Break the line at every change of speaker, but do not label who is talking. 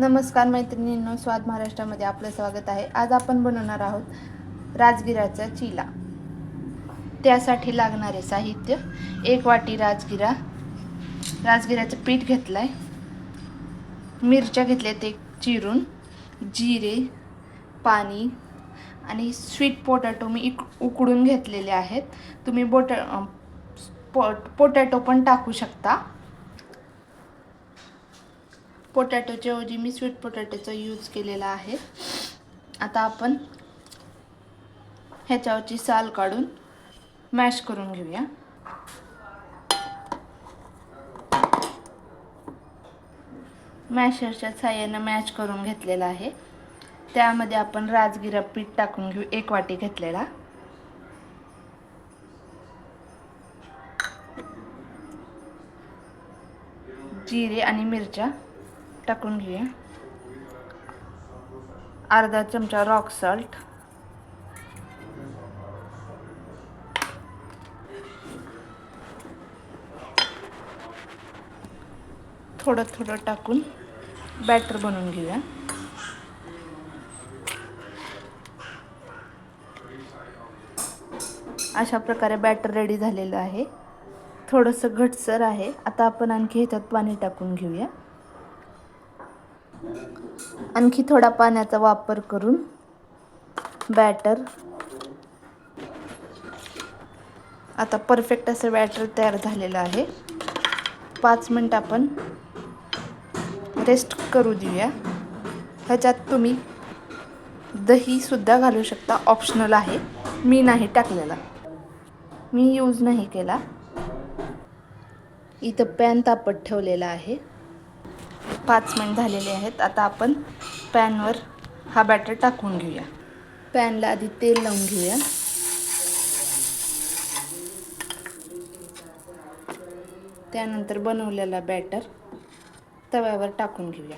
नमस्कार मैत्रिणींनो स्वाद महाराष्ट्रामध्ये आपलं स्वागत आहे. आज आपण बनवणार आहोत राजगिराचा चिला. त्यासाठी लागणारे साहित्य एक वाटी राजगिरा. राजगिराचं पीठ घेतलं आहे मिरच्या घेतल्या ते चिरून जिरे पाणी आणि स्वीट पोटॅटो मी इक उकडून घेतलेले आहेत. तुम्ही बोट पो पोटॅटो पण टाकू शकता. पोटॅटोच्या ऐवजी मी स्वीट पोटॅटोचा यूज केलेला आहे. आता आपण ह्याच्यावरची साल काढून मॅश करून घेऊया. मॅशरच्या साह्यानं मॅश करून घेतलेला आहे. त्यामध्ये आपण राजगिरा पीठ टाकून घेऊ एक वाटी घेतलेला. जिरे आणि मिरच्या. टाकून घेऊया. अर्धा चमचा रॉक सॉल्ट थोडं थोडं टाकून बॅटर बनवून घेऊया. अशा प्रकारे बॅटर रेडी झालेलं आहे. थोडंसं घटसर आहे. आता आपण आणखी ह्याच्यात पाणी टाकून घेऊया. आणखी थोडा पाण्याचा वापर करून बॅटर आता परफेक्ट असं बॅटर तयार झालेलं आहे. पाच मिनटं आपण रेस्ट करू देऊया. ह्याच्यात तुम्ही दहीसुद्धा घालू शकता. ऑप्शनल आहे. मी नाही टाकलेला. मी यूज नाही केला. इथं पॅन तापत ठेवलेला आहे. पाच मिनिट झालेले आहेत. आता आपण पॅनवर हा बॅटर टाकून घेऊया. पॅनला आधी तेल लावून घेऊया. त्यानंतर बनवलेला बॅटर तव्यावर टाकून घेऊया.